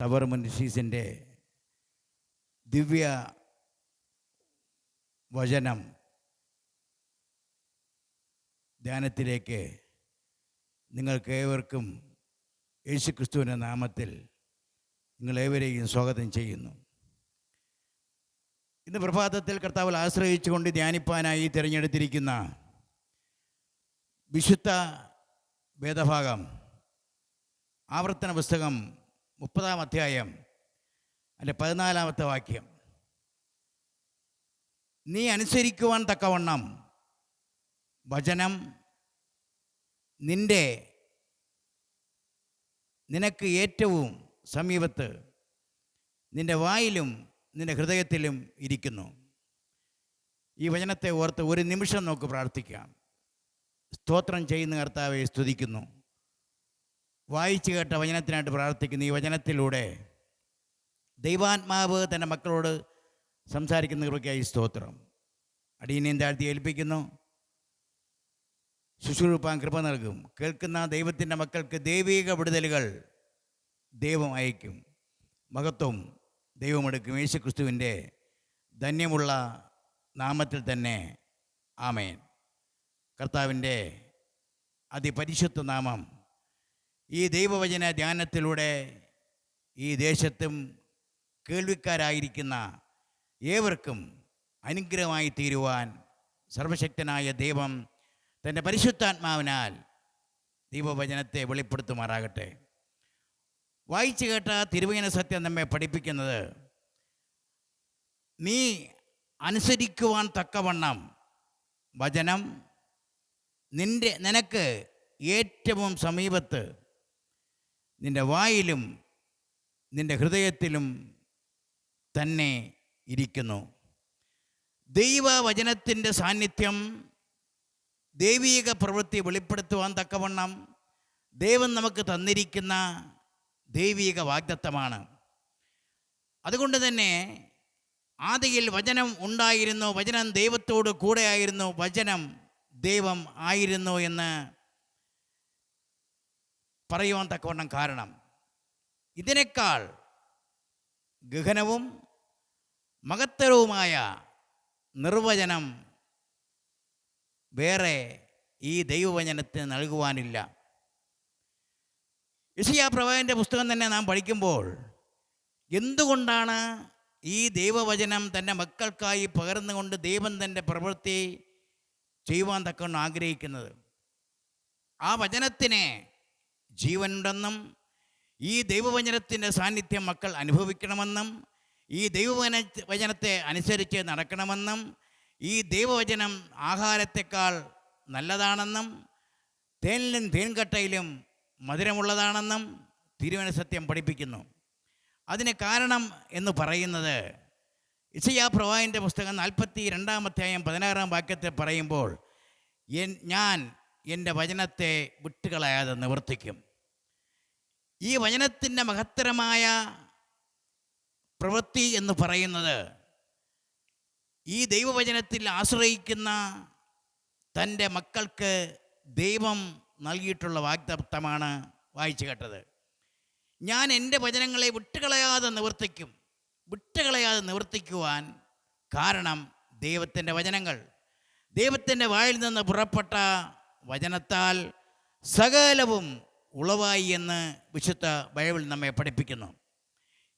Tower മുൻഷീസിന്റെ ദിവ്യ വചനം ധ്യാനത്തിലേക്ക് നിങ്ങൾക്ക് ഏവർക്കും യേശുക്രിസ്തുവിന്റെ നാമത്തിൽ നിങ്ങളേവരെയും സ്വാഗതം ചെയ്യുന്നു. ഇന്ന് പ്രഭാതത്തിൽ കർത്താവിൽ ആശ്രയിച്ചുകൊണ്ട് ധ്യാനിപ്പാനായി തിരഞ്ഞെടുത്തിരിക്കുന്ന വിശുദ്ധ വേദഭാഗം ആവർത്തന പുസ്തകം മുപ്പതാം അധ്യായം അതിന്റെ പതിനാലാമത്തെ വാക്യം. നീ അനുസരിക്കുവാൻ തക്കവണ്ണം വചനം നിന്റെ നിനക്ക് ഏറ്റവും സമീപത്ത് നിന്റെ വായിലും നിന്റെ ഹൃദയത്തിലും ഇരിക്കുന്നു. ഈ വചനത്തെ ഓർത്ത് ഒരു നിമിഷം നമുക്ക് പ്രാർത്ഥിക്കാം. സ്തോത്രം ചെയ്യുന്ന കർത്താവെ സ്തുതിക്കുന്നു. വായിച്ചു കേട്ട വചനത്തിനായിട്ട് പ്രാർത്ഥിക്കുന്നു ഈ വചനത്തിലൂടെ ദൈവാത്മാവ് തന്റെ മക്കളോട് സംസാരിക്കുന്ന സംസാരിക്കുന്നവർക്കായി സ്തോത്രം. അടിയനെയും താഴ്ത്തി ഏൽപ്പിക്കുന്നു. ശുശ്രൂപ്പാൻ കൃപ നൽകും. കേൾക്കുന്ന ദൈവത്തിന്റെ മക്കൾക്ക് ദൈവിക വിടുതലുകൾ ദൈവം അയക്കും. മഹത്വം ദൈവമെടുക്കും യേശു ക്രിസ്തുവിന്റെ ധന്യമുള്ള നാമത്തിൽ തന്നെ ആമേൻ. കർത്താവിന്റെ അതിപരിശുദ്ധ നാമം ഈ ദൈവവചന ധ്യാനത്തിലൂടെ ഈ ദേശത്തും കേൾവിക്കാരായിരിക്കുന്ന ഏവർക്കും അനുഗ്രഹമായി തീരുവാൻ സർവശക്തനായ ദൈവം തന്റെ പരിശുദ്ധാത്മാവിനാൽ ദൈവവചനത്തെ വെളിപ്പെടുത്തുമാറാകട്ടെ. വായിച്ചു കേട്ട തിരുവചന സത്യം നമ്മെ പഠിപ്പിക്കുന്നത് നീ അനുസരിക്കുവാൻ തക്കവണ്ണം വചനം നിന്റെ നിനക്ക് ഏറ്റവും സമീപത്ത് നിന്റെ വായിലും നിന്റെ ഹൃദയത്തിലും തന്നെ ഇരിക്കുന്നു. ദൈവവചനത്തിന്റെ സാന്നിധ്യം ദൈവീക പ്രവൃത്തി വെളിപ്പെടുത്തുവാൻ തക്കവണ്ണം ദൈവം നമുക്ക് തന്നിരിക്കുന്ന ദൈവീക വാഗ്ദത്തമാണ്. അതുകൊണ്ട് തന്നെ ആദിയിൽ വചനം ഉണ്ടായിരുന്നു വചനം ദൈവത്തോട് കൂടെയായിരുന്നു വചനം ദൈവം ആയിരുന്നു എന്ന് പറയുവാൻ തക്കവണ്ണം കാരണം. ഇതിനേക്കാൾ ഗഹനവും മഹത്തരവുമായ നിർവചനം വേറെ ഈ ദൈവവചനത്തിന് നൽകുവാനില്ല. യശയാ പ്രവാചന്റെ പുസ്തകം തന്നെ നാം പഠിക്കുമ്പോൾ എന്തുകൊണ്ടാണ് ഈ ദൈവവചനം തന്റെ മക്കൾക്കായി പകർന്നുകൊണ്ട് ദൈവം തന്റെ പ്രവൃത്തി ചെയ്യുവാൻ തക്കൊണ്ട് ആഗ്രഹിക്കുന്നത്? ആ വചനത്തിന് ജീവനുണ്ടെന്നും ഈ ദൈവവചനത്തിന്റെ സാന്നിധ്യം മക്കൾ അനുഭവിക്കണമെന്നും ഈ ദൈവവചന വചനത്തെ അനുസരിച്ച് നടക്കണമെന്നും ഈ ദൈവവചനം ആഹാരത്തെക്കാൾ നല്ലതാണെന്നും തേനിലും തേൻകട്ടയിലും മധുരമുള്ളതാണെന്നും തിരുവന സത്യം പഠിപ്പിക്കുന്നു. അതിന് കാരണം എന്ന് പറയുന്നത് ഇസയാ പ്രവാഹിന്റെ പുസ്തകം നാൽപ്പത്തി രണ്ടാമധ്യായം പതിനാറാം വാക്യത്തെ പറയുമ്പോൾ ഞാൻ എന്റെ വചനത്തെ വിട്ടുകളയാതെ നിവർത്തിക്കും. ഈ വചനത്തിന്റെ മഹത്തരമായ പ്രവൃത്തി എന്ന് പറയുന്നത് ഈ ദൈവവചനത്തിൽ ആശ്രയിക്കുന്ന തന്റെ മക്കൾക്ക് ദൈവം നൽകിയിട്ടുള്ള വാഗ്ദത്തമാണ് വായിച്ചു കേട്ടത്. ഞാൻ എന്റെ വചനങ്ങളെ വിട്ടുകളയാതെ നിവർത്തിക്കും. വിട്ടുകളയാതെ നിവർത്തിക്കുവാൻ കാരണം ദൈവത്തിന്റെ വചനങ്ങൾ. ദൈവത്തിന്റെ വായിൽ നിന്ന് പുറപ്പെട്ട വചനത്താൽ സകലവും ഉളവായി എന്ന് വിശുദ്ധ ബൈബിൾ നമ്മെ പഠിപ്പിക്കുന്നു.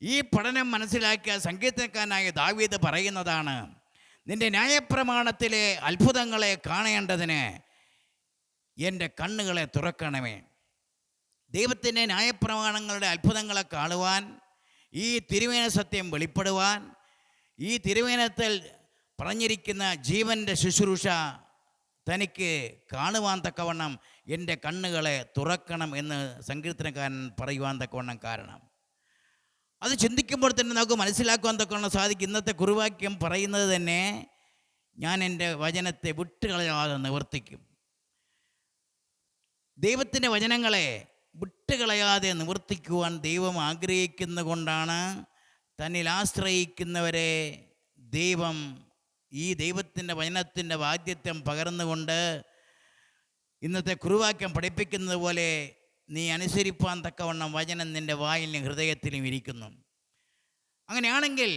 ഈ പഠനം മനസ്സിലാക്കിയ സംഗീതക്കാരനായ ദാവീദ് പറയുന്നതാണ് നിന്റെ ന്യായപ്രമാണത്തിലെ അത്ഭുതങ്ങളെ കാണേണ്ടതിന് എന്റെ കണ്ണുകളെ തുറക്കണമേ. ദൈവത്തിന്റെ ന്യായപ്രമാണങ്ങളുടെ അത്ഭുതങ്ങളെ കാണുവാൻ ഈ തിരുവേന സത്യം വെളിപ്പെടുവാൻ ഈ തിരുവേനത്തിൽ പറഞ്ഞിരിക്കുന്ന ജീവന്റെ ശുശ്രൂഷ തനിക്ക് കാണുവാൻ തക്കവണ്ണം എന്റെ കണ്ണുകളെ തുറക്കണം എന്ന് സങ്കീർത്തനക്കാരൻ പറയുവാൻ തക്കവണ്ണം കാരണം. അത് ചിന്തിക്കുമ്പോൾ തന്നെ നമുക്ക് മനസ്സിലാക്കുവാൻ തക്കവണ്ണം സാധിക്കും. ഇന്നത്തെ കുറുവാക്യം പറയുന്നത് തന്നെ ഞാൻ എന്റെ വചനത്തെ വിട്ടുകളയാതെ നിവർത്തിക്കും. ദൈവത്തിന്റെ വചനങ്ങളെ വിട്ടുകളയാതെ നിവർത്തിക്കുവാൻ ദൈവം ആഗ്രഹിക്കുന്നതുകൊണ്ടാണ് തന്നിൽ ആശ്രയിക്കുന്നവരെ ദൈവം ഈ ദൈവത്തിന്റെ വചനത്തിന്റെ വാദ്യത്വം പകർന്നുകൊണ്ട് ഇന്നത്തെ കുറുവാക്യം പഠിപ്പിക്കുന്നത് പോലെ നീ അനുസരിപ്പാൻ തക്കവണ്ണം വചനം നിന്റെ വായിലും ഹൃദയത്തിലും ഇരിക്കുന്നു. അങ്ങനെയാണെങ്കിൽ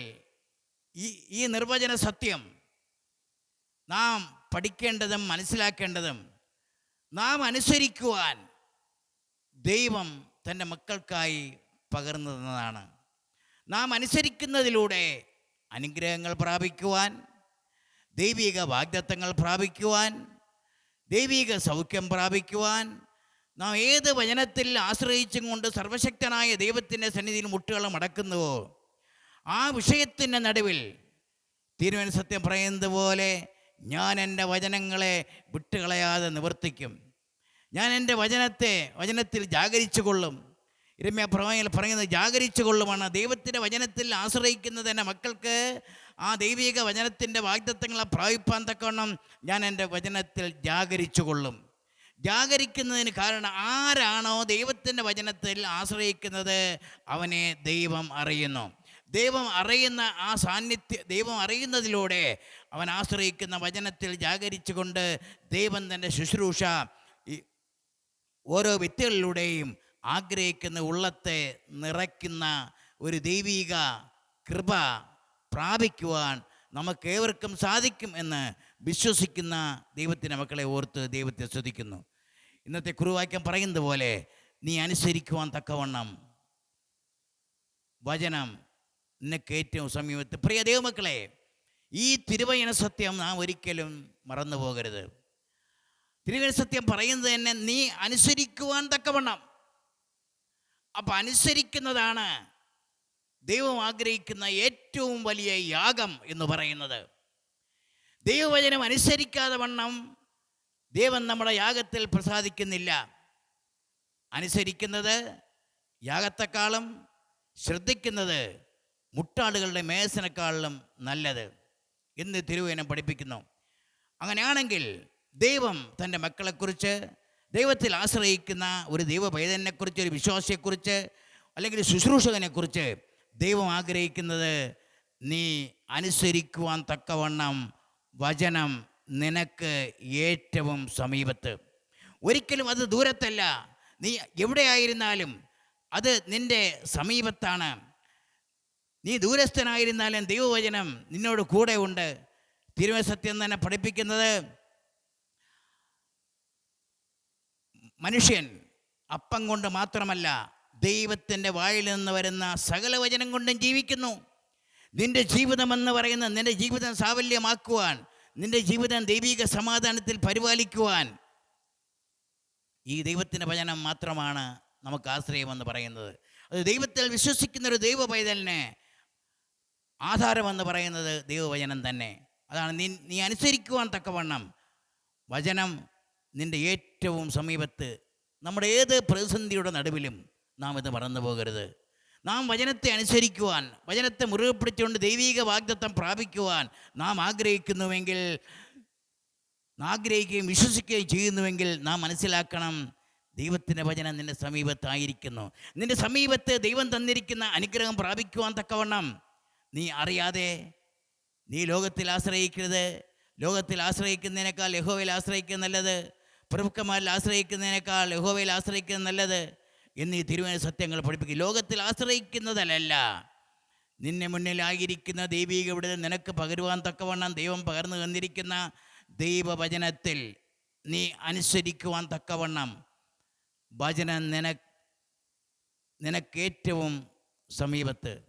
ഈ ഈ നിർവചന സത്യം നാം പഠിക്കേണ്ടതും മനസ്സിലാക്കേണ്ടതും നാം അനുസരിക്കുവാൻ ദൈവം തന്റെ മക്കൾക്കായി പകർന്നു തന്നതാണ് നാം അനുസരിക്കുന്നതിലൂടെ അനുഗ്രഹങ്ങൾ പ്രാപിക്കുവാൻ ദൈവിക വാഗ്ദത്തങ്ങൾ പ്രാപിക്കുവാൻ ദൈവിക സൗഖ്യം പ്രാപിക്കുവാൻ നാം ഏത് വചനത്തിൽ ആശ്രയിച്ചും കൊണ്ട് സർവശക്തനായ ദൈവത്തിന്റെ സന്നിധിയിൽ മുട്ടുകൾ മടക്കുന്നുവോ ആ വിഷയത്തിന്റെ നടുവിൽ തിരുവൻ സത്യം പറയുന്നത് പോലെ ഞാൻ എന്റെ വചനങ്ങളെ വിട്ടുകളയാതെ നിവർത്തിക്കും. ഞാൻ എന്റെ വചനത്തെ വചനത്തിൽ ജാഗരിച്ചു കൊള്ളും ഇരമ്യ പ്രവായിൽ പറയുന്നത് ജാഗരിച്ചു കൊള്ളുമാണ് ദൈവത്തിന്റെ വചനത്തിൽ ആശ്രയിക്കുന്നത് എന്റെ മക്കൾക്ക്. ആ ദൈവിക വചനത്തിന്റെ വാഗ്ദത്വങ്ങളെ പ്രാപിപ്പാൻ തക്കവണ്ണം ഞാൻ എന്റെ വചനത്തിൽ ജാഗരിച്ചു കൊള്ളും. ജാഗരിക്കുന്നതിന് കാരണം ആരാണോ ദൈവത്തിന്റെ വചനത്തിൽ ആശ്രയിക്കുന്നത്? അവനെ ദൈവം അറിയുന്നു. ദൈവം അറിയുന്ന ആ സാന്നിധ്യ ദൈവം അറിയുന്നതിലൂടെ അവൻ ആശ്രയിക്കുന്ന വചനത്തിൽ ജാഗരിച്ചു കൊണ്ട് ദൈവം തന്റെ ശുശ്രൂഷ ഓരോ വ്യക്തികളിലൂടെയും ആഗ്രഹിക്കുന്ന ഉള്ളത്തെ നിറയ്ക്കുന്ന ഒരു ദൈവിക കൃപ പ്രാപിക്കുവാൻ നമുക്ക് ഏവർക്കും സാധിക്കും എന്ന് വിശ്വസിക്കുന്ന ദൈവത്തിന്റെ മക്കളെ ഓർത്ത് ദൈവത്തെ ശ്രദ്ധിക്കുന്നു. ഇന്നത്തെ കുറുവാക്യം പറയുന്നത് പോലെ നീ അനുസരിക്കുവാൻ തക്കവണ്ണം വചനം നിനക്ക് ഏറ്റവും സമീപത്ത്. പ്രിയ ദൈവമക്കളെ ഈ തിരുവചന സത്യം നാം ഒരിക്കലും മറന്നു പോകരുത് തിരുവചന സത്യം പറയുന്നത് തന്നെ നീ അനുസരിക്കുവാൻ തക്കവണ്ണം. അപ്പം അനുസരിക്കുന്നതാണ് ദൈവം ആഗ്രഹിക്കുന്ന ഏറ്റവും വലിയ യാഗം എന്ന് പറയുന്നത്. ദൈവവചനം അനുസരിക്കാതെ വണ്ണം ദൈവം നമ്മുടെ യാഗത്തിൽ പ്രസാദിക്കുന്നില്ല. അനുസരിക്കുന്നത് യാഗത്തെക്കാളും ശ്രദ്ധിക്കുന്നത് മുട്ടാളുകളുടെ മേസനേക്കാളിലും നല്ലത് എന്ന് തിരുവേനം പഠിപ്പിക്കുന്നു. അങ്ങനെയാണെങ്കിൽ ദൈവം തന്റെ മക്കളെക്കുറിച്ച് ദൈവത്തിൽ ആശ്രയിക്കുന്ന ഒരു ദൈവപൈതനെക്കുറിച്ച് ഒരു വിശ്വാസിയെക്കുറിച്ച് അല്ലെങ്കിൽ ശുശ്രൂഷകനെക്കുറിച്ച് ദൈവം ആഗ്രഹിക്കുന്നത് നീ അനുസരിക്കുവാൻ തക്കവണ്ണം വചനം നിനക്ക് ഏറ്റവും സമീപത്ത്. ഒരിക്കലും അത് ദൂരത്തല്ല. നീ എവിടെയായിരുന്നാലും അത് നിന്റെ സമീപത്താണ്. നീ ദൂരസ്ഥനായിരുന്നാലും ദൈവവചനം നിന്നോട് കൂടെ ഉണ്ട് തിരുവസത്യം തന്നെ പഠിപ്പിക്കുന്നത് മനുഷ്യൻ അപ്പം കൊണ്ട് മാത്രമല്ല ദൈവത്തിന്റെ വായിൽ നിന്ന് വരുന്ന സകല വചനം കൊണ്ടും ജീവിക്കുന്നു. നിന്റെ ജീവിതമെന്ന് പറയുന്ന നിന്റെ ജീവിതം സാഫല്യമാക്കുവാൻ നിന്റെ ജീവിതം ദൈവിക സമാധാനത്തിൽ പരിപാലിക്കുവാൻ ഈ ദൈവത്തിന്റെ വചനം മാത്രമാണ് നമുക്ക് ആശ്രയമെന്ന് പറയുന്നത്. അത് ദൈവത്തിൽ വിശ്വസിക്കുന്ന ഒരു ദൈവ പൈതലിന് ആധാരമെന്ന് പറയുന്നത് ദൈവവചനം തന്നെ. അതാണ് നീ നീ അനുസരിക്കുവാൻ തക്കവണ്ണം വചനം നിന്റെ ഏറ്റവും സമീപത്ത് നമ്മുടെ ഏത് പ്രതിസന്ധിയുടെ നടുവിലും നാം ഇത് മറന്നു പോകരുത്. നാം വചനത്തെ അനുസരിക്കുവാൻ വചനത്തെ മുറുകെ പിടിച്ചുകൊണ്ട് ദൈവീക വാഗ്ദത്തം പ്രാപിക്കുവാൻ നാം ആഗ്രഹിക്കുന്നുവെങ്കിൽ ആഗ്രഹിക്കുകയും വിശ്വസിക്കുകയും ചെയ്യുന്നുവെങ്കിൽ നാം മനസ്സിലാക്കണം ദൈവത്തിന്റെ വചനം നിന്റെ സമീപത്തായിരിക്കുന്നു നിന്റെ സമീപത്ത് ദൈവം തന്നിരിക്കുന്ന അനുഗ്രഹം പ്രാപിക്കുവാൻ തക്കവണ്ണം നീ അറിയാതെ നീ ലോകത്തിൽ ആശ്രയിക്കരുത്. ലോകത്തിൽ ആശ്രയിക്കുന്നതിനേക്കാൾ യഹോവയിൽ ആശ്രയിക്കുന്ന നല്ലത്. പ്രഭുക്കന്മാരിൽ ആശ്രയിക്കുന്നതിനേക്കാൾ യഹോവയിൽ ആശ്രയിക്കുന്നത് നല്ലത് ഈ തിരുവന സത്യങ്ങൾ പഠിപ്പിക്കും. ലോകത്തിൽ ആശ്രയിക്കുന്നതല്ല നിന്നെ മുന്നിലായിരിക്കുന്ന ദൈവിക ഇവിടെ നിനക്ക് പകരുവാൻ തക്കവണ്ണം ദൈവം പകർന്നു തന്നിരിക്കുന്ന ദൈവവചനത്തിൽ നീ അനുസരിക്കുവാൻ തക്കവണ്ണം. വചനം നിന നിനക്കേറ്റവും സമീപത്ത്.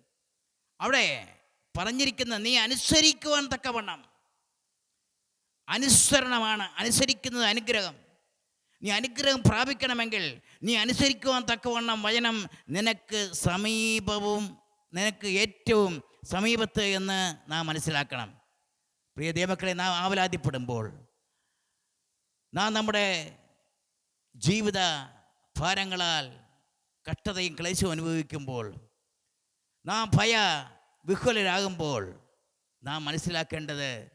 അവിടെ പറഞ്ഞിരിക്കുന്ന നീ അനുസരിക്കുവാൻ തക്കവണ്ണം. അനുസരണമാണ് അനുസരിക്കുന്നത് അനുഗ്രഹം. നീ അനുഗ്രഹം പ്രാപിക്കണമെങ്കിൽ നീ അനുസരിക്കുവാൻ തക്കവണ്ണം വചനം നിനക്ക് സമീപവും നിനക്ക് ഏറ്റവും സമീപത്ത് എന്ന് നാം മനസ്സിലാക്കണം. പ്രിയ ദൈവക്കളെ നാം ആവലാതിപ്പെടുമ്പോൾ നാം നമ്മുടെ ജീവിത ഭാരങ്ങളാൽ കഷ്ടതയും ക്ലേശവും അനുഭവിക്കുമ്പോൾ നാം ഭയ വിഹ്വലരാകുമ്പോൾ നാം മനസ്സിലാക്കേണ്ടത്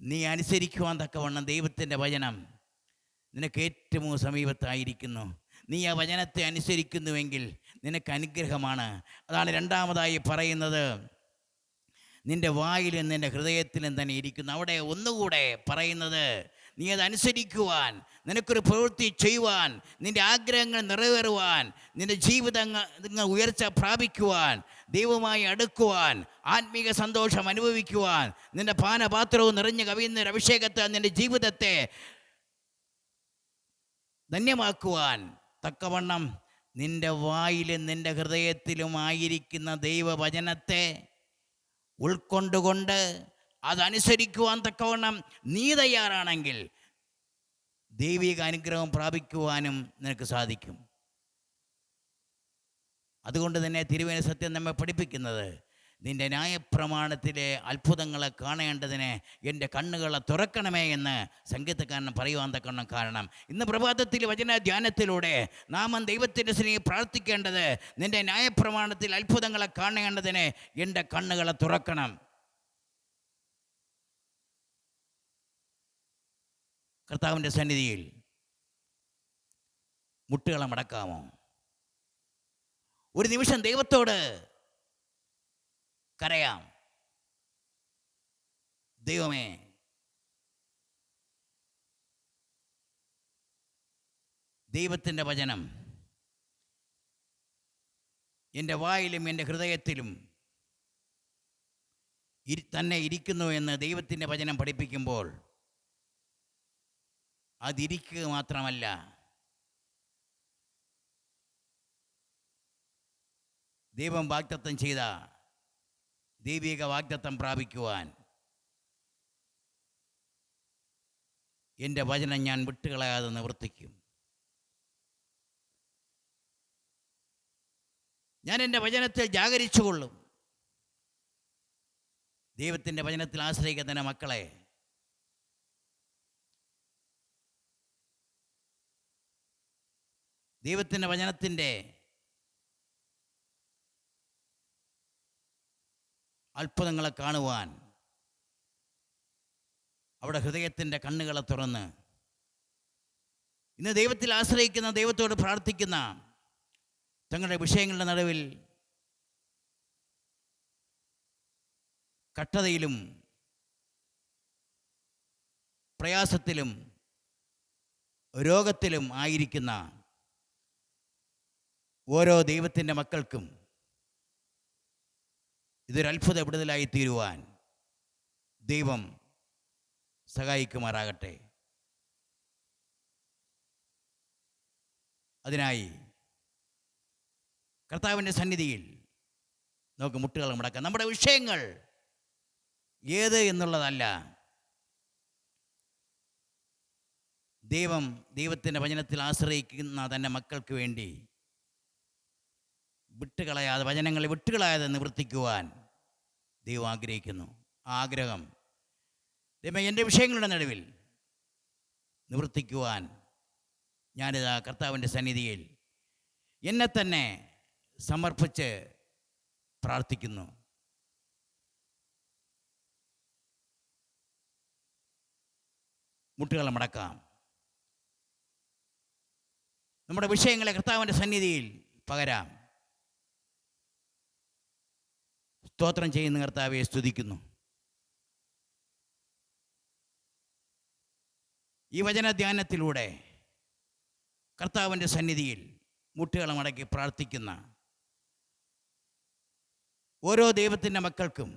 നീ അനുസരിക്കുവാൻ തക്കവണ്ണം ദൈവത്തിന്റെ വചനം നിനക്ക് ഏറ്റവും സമീപത്തായിരിക്കുന്നു. നീ ആ വചനത്തെ അനുസരിക്കുന്നുവെങ്കിൽ നിനക്ക് അനുഗ്രഹമാണ്. അതാണ് രണ്ടാമതായി പറയുന്നത്. നിന്റെ വായിലും നിന്റെ ഹൃദയത്തിലും തന്നെ ഇരിക്കുന്നു. അവിടെ ഒന്നുകൂടെ പറയുന്നത് നീ അത് അനുസരിക്കുവാൻ നിനക്കൊരു പ്രവൃത്തി ചെയ്യുവാൻ നിന്റെ ആഗ്രഹങ്ങൾ നിറവേറുവാൻ നിന്റെ ജീവിതങ്ങൾ നിങ്ങൾ ഉയർച്ച പ്രാപിക്കുവാൻ ദൈവമായി അടുക്കുവാൻ ആത്മീക സന്തോഷം അനുഭവിക്കുവാൻ നിന്റെ പാനപാത്രവും നിറഞ്ഞു കവിയുന്ന അഭിഷേകത്തെ നിന്റെ ജീവിതത്തെ ധന്യമാക്കുവാൻ തക്കവണ്ണം നിന്റെ വായിലും നിന്റെ ഹൃദയത്തിലുമായിരിക്കുന്ന ദൈവവചനത്തെ ഉൾക്കൊണ്ടുകൊണ്ട് അതനുസരിക്കുവാൻ തക്കവണ്ണം നീ തയ്യാറാണെങ്കിൽ ദൈവിക അനുഗ്രഹം പ്രാപിക്കുവാനും നിനക്ക് സാധിക്കും. അതുകൊണ്ട് തന്നെ തിരുവേന സത്യം നമ്മെ പഠിപ്പിക്കുന്നത് നിന്റെ ന്യായപ്രമാണത്തിലെ അത്ഭുതങ്ങളെ കാണേണ്ടതിന് എന്റെ കണ്ണുകളെ തുറക്കണമേ എന്ന് സംഗീതക്കാരൻ പറയുവാൻ തക്കണം കാരണം. ഇന്ന് പ്രഭാതത്തിൽ വചന ധ്യാനത്തിലൂടെ നാമം ദൈവത്തിന്റെ സ്നേഹി പ്രാർത്ഥിക്കേണ്ടത് നിന്റെ ന്യായപ്രമാണത്തിൽ അത്ഭുതങ്ങളെ കാണേണ്ടതിന് എന്റെ കണ്ണുകളെ തുറക്കണം. കർത്താവിന്റെ സന്നിധിയിൽ മുട്ടുകളെ മടക്കാമോ? ഒരു നിമിഷം ദൈവത്തോട് കരയാം ദൈവമേ. ദൈവത്തിന്റെ വചനം. എന്റെ വായിലും എന്റെ ഹൃദയത്തിലും ഇരി തന്നെ ഇരിക്കുന്നു എന്ന് ദൈവത്തിന്റെ വചനം പഠിപ്പിക്കുമ്പോൾ അതിരിക്കുക മാത്രമല്ല ദൈവം വാഗ്ദത്തം ചെയ്ത ദൈവിക വാഗ്ദത്തം പ്രാപിക്കുവാൻ. എന്റെ വചനം ഞാൻ വിട്ടുകളയാതെ നിവർത്തിക്കും. ഞാൻ എന്റെ വചനത്തിൽ ജാഗരിച്ചുകൊള്ളും. ദൈവത്തിന്റെ വചനത്തിൽ ആശ്രയിക്കുന്ന മക്കളെ. ദൈവത്തിന്റെ വചനത്തിന്റെ അത്ഭുതങ്ങളെ കാണുവാൻ. അവിടെ ഹൃദയത്തിന്റെ കണ്ണുകളെ തുറന്ന്. ഇന്ന് ദൈവത്തിൽ ആശ്രയിക്കുന്ന ദൈവത്തോട് പ്രാർത്ഥിക്കുന്ന തങ്ങളുടെ വിഷയങ്ങളുടെ നടുവിൽ കട്ടതയിലും പ്രയാസത്തിലും രോഗത്തിലും ആയിരിക്കുന്ന ഓരോ ദൈവത്തിന്റെ മക്കൾക്കും ഇതൊരു അത്ഭുത വിടുതലായി തീരുവാൻ ദൈവം സഹായിക്കുമാറാകട്ടെ. അതിനായി കർത്താവിന്റെ സന്നിധിയിൽ നമുക്ക് മുട്ടുകൾ മുടക്കാം. നമ്മുടെ വിഷയങ്ങൾ ഏത് എന്നുള്ളതല്ല. ദൈവം ദൈവത്തിന്റെ വചനത്തിൽ ആശ്രയിക്കുന്ന തന്റെ മക്കൾക്ക് വേണ്ടി വിട്ടുകളയാതെ വചനങ്ങളെ വിട്ടുകളയാതെ നിവർത്തിക്കുവാൻ ദൈവം ആഗ്രഹിക്കുന്നു. ആ ആഗ്രഹം. ദൈവം എന്റെ വിഷയങ്ങളുടെ നടുവിൽ നിവർത്തിക്കുവാൻ ഞാനിതാ കർത്താവിന്റെ സന്നിധിയിൽ എന്നെ തന്നെ സമർപ്പിച്ച് പ്രാർത്ഥിക്കുന്നു. മുട്ടുകളെ മടക്കാം. നമ്മുടെ വിഷയങ്ങളെ കർത്താവിന്റെ സന്നിധിയിൽ പകരാം. സ്തോത്രം ചെയ്യുന്ന കർത്താവെ സ്തുതിക്കുന്നു. ഈ വചനധ്യാനത്തിലൂടെ കർത്താവിന്റെ സന്നിധിയിൽ മുട്ടുകളെ മടക്കി പ്രാർത്ഥിക്കുന്ന ഓരോ ദൈവത്തിന്റെ മക്കൾക്കും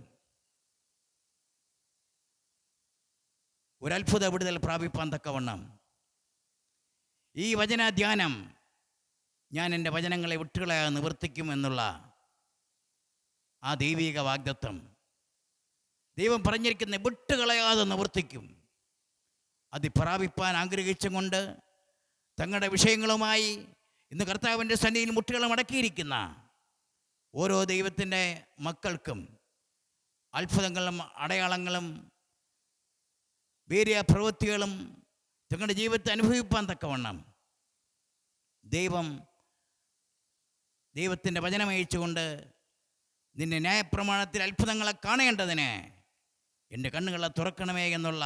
ഒരത്ഭുത വിടുതൽ പ്രാപിപ്പാൻ തക്കവണ്ണം ഈ വചനധ്യാനം ഞാൻ എന്റെ വചനങ്ങളെ വിട്ടുകളെ നിവർത്തിക്കും എന്നുള്ള ആ ദൈവിക വാഗ്ദത്വം ദൈവം പറഞ്ഞിരിക്കുന്ന വിട്ടുകളയാതെ നിവർത്തിക്കും. അത് പ്രാപിപ്പാൻ ആഗ്രഹിച്ചും കൊണ്ട് തങ്ങളുടെ വിഷയങ്ങളുമായി ഇന്ന് കർത്താവിന്റെ സന്നിധിയിൽ മുട്ടുകൾ മടക്കിയിരിക്കുന്ന ഓരോ ദൈവത്തിന്റെ മക്കൾക്കും അത്ഭുതങ്ങളും അടയാളങ്ങളും വേറിയ പ്രവൃത്തികളും തങ്ങളുടെ ജീവിതത്തെ അനുഭവിപ്പാൻ തക്കവണ്ണം ദൈവം ദൈവത്തിന്റെ വചനമയച്ചുകൊണ്ട് നിന്റെ ന്യായപ്രമാണത്തിൽ അത്ഭുതങ്ങളെ കാണേണ്ടതിന് എന്റെ കണ്ണുകളെ തുറക്കണമേ എന്നുള്ള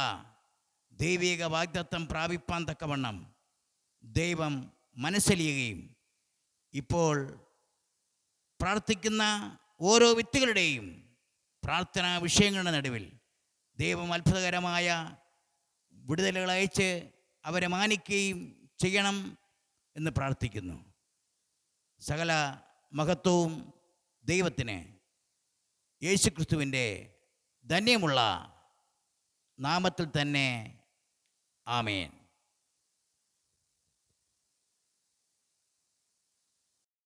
ദൈവിക വാഗ്ദത്വം പ്രാപിപ്പാൻ തക്കവണ്ണം ദൈവം മനസ്സലിയുകയും ഇപ്പോൾ പ്രാർത്ഥിക്കുന്ന ഓരോ വ്യക്തികളുടെയും പ്രാർത്ഥനാ വിഷയങ്ങളുടെ നടുവിൽ ദൈവം അത്ഭുതകരമായ വിടുതലുകൾ അയച്ച് അവരെ മാനിക്കുകയും ചെയ്യണം എന്ന് പ്രാർത്ഥിക്കുന്നു. സകല മഹത്വവും ദൈവത്തിന് യേശുക്രിസ്തുവിന്റെ ധന്യമുള്ള നാമത്തിൽ തന്നെ ആമേൻ.